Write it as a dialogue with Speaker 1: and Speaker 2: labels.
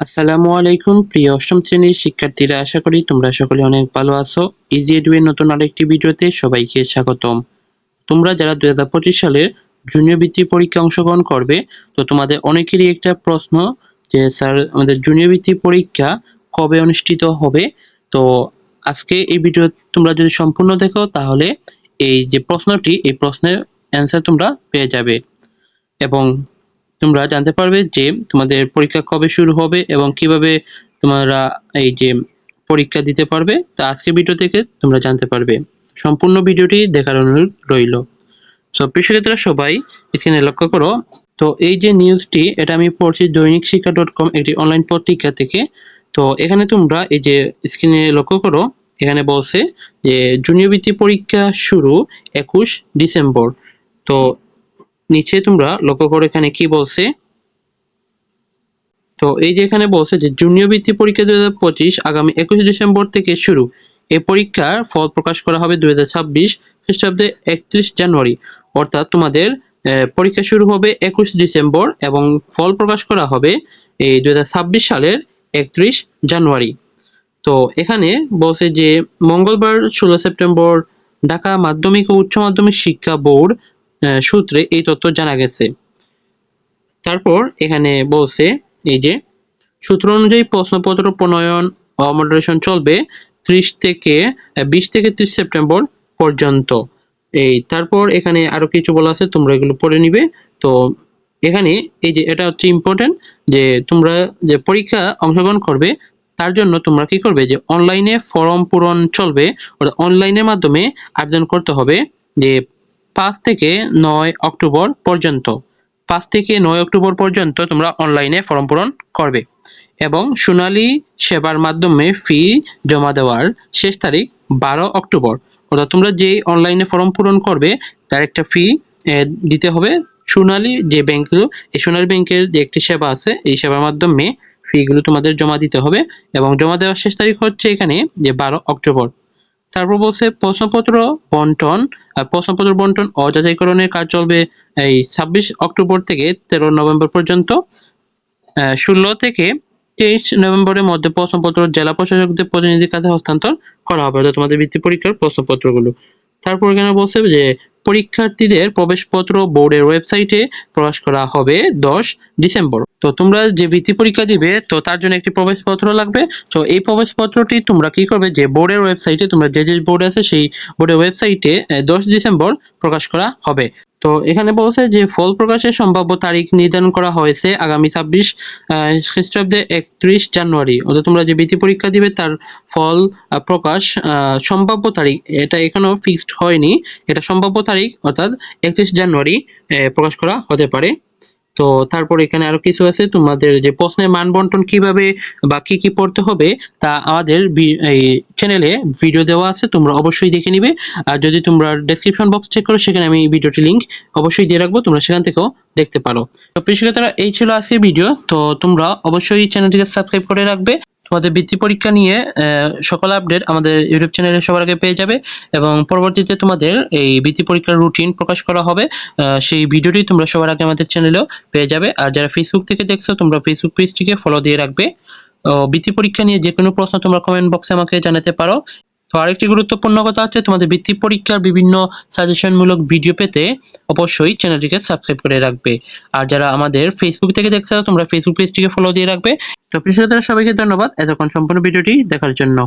Speaker 1: আসসালামু আলাইকুম, প্রিয় অষ্টম শ্রেণির শিক্ষার্থীরা। আশা করি তোমরা সকলে অনেক ভালো আছো। ইজি এডুয়ের নতুন আরেকটি ভিডিওতে সবাইকে স্বাগতম। তোমরা যারা দুই হাজার পঁচিশ সালে জুনিয়র বৃত্তি পরীক্ষা অংশগ্রহণ করবে, তো তোমাদের অনেকেরই একটা প্রশ্ন যে, স্যার, আমাদের জুনিয়র বৃত্তি পরীক্ষা কবে অনুষ্ঠিত হবে? তো আজকে এই ভিডিও তোমরা যদি সম্পূর্ণ দেখো, তাহলে এই যে প্রশ্নটি, এই প্রশ্নের অ্যান্সার তোমরা পেয়ে যাবে। এবং তোমরা জানতে পারবে যে তোমাদের পরীক্ষা কবে শুরু হবে এবং কীভাবে তোমরা এই যে পরীক্ষা দিতে পারবে। তা আজকে ভিডিও থেকে তোমরা জানতে পারবে। সম্পূর্ণ ভিডিওটি দেখার অনুরোধ রইল। সো প্রিয় সবাই এখানে লক্ষ্য করো। তো, এই যে নিউজটি এটা আমি পড়ছি দৈনিক শিক্ষা ডট কম একটি অনলাইন পত্রিকা থেকে। তো, এখানে তোমরা এই যে স্ক্রিনে লক্ষ্য করো, এখানে বলছে যে জুনিয়র বৃত্তি পরীক্ষা শুরু একুশ ডিসেম্বর। তো নিচে তোমরা লক্ষ্য করো এখানে কি বলছে? তো এই যে এখানে বলছে যে জুনিয়র বৃত্তি পরীক্ষা দুই হাজার পঁচিশ আগামী একুশে ডিসেম্বর থেকে শুরু। এই পরীক্ষার ফল প্রকাশ করা হবে দুই হাজার ছাব্বিশ খ্রিস্টাব্দে একত্রিশ জানুয়ারি। অর্থাৎ তোমাদের পরীক্ষা শুরু হবে একুশ ডিসেম্বর এবং ফল প্রকাশ করা হবে এই দুই হাজার ছাব্বিশ সালের একত্রিশ জানুয়ারি। তো এখানে বলছে যে মঙ্গলবার ষোলো সেপ্টেম্বর ঢাকা মাধ্যমিক ও উচ্চ মাধ্যমিক শিক্ষা বোর্ড সূত্রে এই তথ্য জানা গেছে। তারপর এখানে বলছে, এই যে, সূত্র অনুযায়ী প্রশ্নপত্র প্রণয়ন ও মডারেশন চলবে ত্রিশ থেকে বিশ থেকে ত্রিশ সেপ্টেম্বর পর্যন্ত। এই, তারপর এখানে আরও কিছু বলা আছে, তোমরা এগুলো পড়ে নিবে। তো এখানে এই যে, এটা হচ্ছে ইম্পর্টেন্ট যে, তোমরা যে পরীক্ষা অংশগ্রহণ করবে, তার জন্য তোমরা কি করবে যে অনলাইনে ফর্ম পূরণ চলবে অনলাইনের মাধ্যমে আবেদন করতে হবে যে পাঁচ থেকে নয় অক্টোবর পর্যন্ত। পাঁচ থেকে নয় অক্টোবর পর্যন্ত তোমরা অনলাইনে ফর্ম পূরণ করবে এবং সোনালী সেবার মাধ্যমে ফি জমা দেওয়ার শেষ তারিখ বারো অক্টোবর। অর্থাৎ তোমরা যে অনলাইনে ফর্ম পূরণ করবে, তার একটা ফি দিতে হবে সোনালী যে ব্যাংকগুলো এই সোনালী ব্যাংকের যে একটি সেবা আছে, এই সেবার মাধ্যমে ফিগুলো তোমাদের জমা দিতে হবে এবং জমা দেওয়ার শেষ তারিখ হচ্ছে এখানে যে বারো অক্টোবর। তারপর বলছে, প্রশ্নপত্র বন্টন প্রশ্নপত্র বন্টন ও যাচাইকরণের কাজ চলবে এই ছাব্বিশ অক্টোবর থেকে তেরো নভেম্বর পর্যন্ত। ষোলো থেকে তেইশ নভেম্বরের মধ্যে প্রশ্নপত্র জেলা প্রশাসকদের প্রতিনিধির কাছে হস্তান্তর করা হবে। অর্থাৎ তোমাদের বৃত্তি পরীক্ষার প্রশ্নপত্রগুলো। তারপর এখানে বলছে যে, পরীক্ষার্থীদের প্রবেশপত্র বোর্ডের ওয়েবসাইটে প্রকাশ করা হবে দশ ডিসেম্বর। তো তোমরা যে বৃত্তি পরীক্ষা দিবে, তো তার জন্য একটি প্রবেশপত্র লাগবে। তো এই প্রবেশপত্রটি তোমরা কি করবে, যে বোর্ডের ওয়েবসাইটে তোমরা যে যে বোর্ড আছে, সেই বোর্ডের ওয়েবসাইটে দশ ডিসেম্বর প্রকাশ করা হবে। তো এখানে বলছে যে ফল প্রকাশের সম্ভাব্য তারিখ নির্ধারণ করা হয়েছে আগামী ছাব্বিশ খ্রিস্টাব্দে একত্রিশ জানুয়ারি। অর্থাৎ তোমরা যে বৃত্তি পরীক্ষা দিবে, তার ফল প্রকাশ সম্ভাব্য তারিখ, এটা এখনও ফিক্সড হয়নি। এটা সম্ভাব্য তারিখ, অর্থাৎ একত্রিশ জানুয়ারি প্রকাশ করা হতে পারে। তো তারপর এখানে আরও কিছু আছে। তোমাদের যে প্রশ্নের মান বন্টন কীভাবে বা কি কি পড়তে হবে তা আমাদের এই চ্যানেলে ভিডিও দেওয়া আছে, তোমরা অবশ্যই দেখে নিবে। আর যদি তোমরা ডেসক্রিপশন বক্স চেক করো, সেখানে আমি ভিডিওটি লিঙ্ক অবশ্যই দিয়ে রাখব, তোমরা সেখান থেকেও দেখতে পারো। তো প্রিয় এই ছিল আজকের ভিডিও তো তোমরা অবশ্যই চ্যানেলটিকে সাবস্ক্রাইব করে রাখবে। তোমাদের বৃত্তি পরীক্ষা নিয়ে সকল আপডেট আমাদের ইউটিউব চ্যানেলে সবার আগে পেয়ে যাবে এবং পরবর্তীতে তোমাদের এই বৃত্তি পরীক্ষার রুটিন প্রকাশ করা হবে সেই ভিডিওটি তোমরা সবার আগে আমাদের চ্যানেলেও পেয়ে যাবে। আর যারা ফেসবুক থেকে দেখছ, তোমরা ফেসবুক পেজটিকে ফলো দিয়ে রাখবে। বৃত্তি পরীক্ষা নিয়ে যে কোনো প্রশ্ন তোমরা কমেন্ট বক্সে আমাকে জানাতে পারো। তো আরেকটি গুরুত্বপূর্ণ কথা হচ্ছে তোমাদের বৃত্তি পরীক্ষার বিভিন্ন সাজেশনমূলক ভিডিও পেতে অবশ্যই চ্যানেলটিকে সাবস্ক্রাইব করে রাখবে। আর যারা আমাদের ফেসবুক থেকে দেখছ, তোমরা ফেসবুক পেজটিকে ফলো দিয়ে রাখবে। তো প্রিয় সবাইকে ধন্যবাদ। এতক্ষণ সম্পূর্ণ ভিডিওটি দেখার জন্য।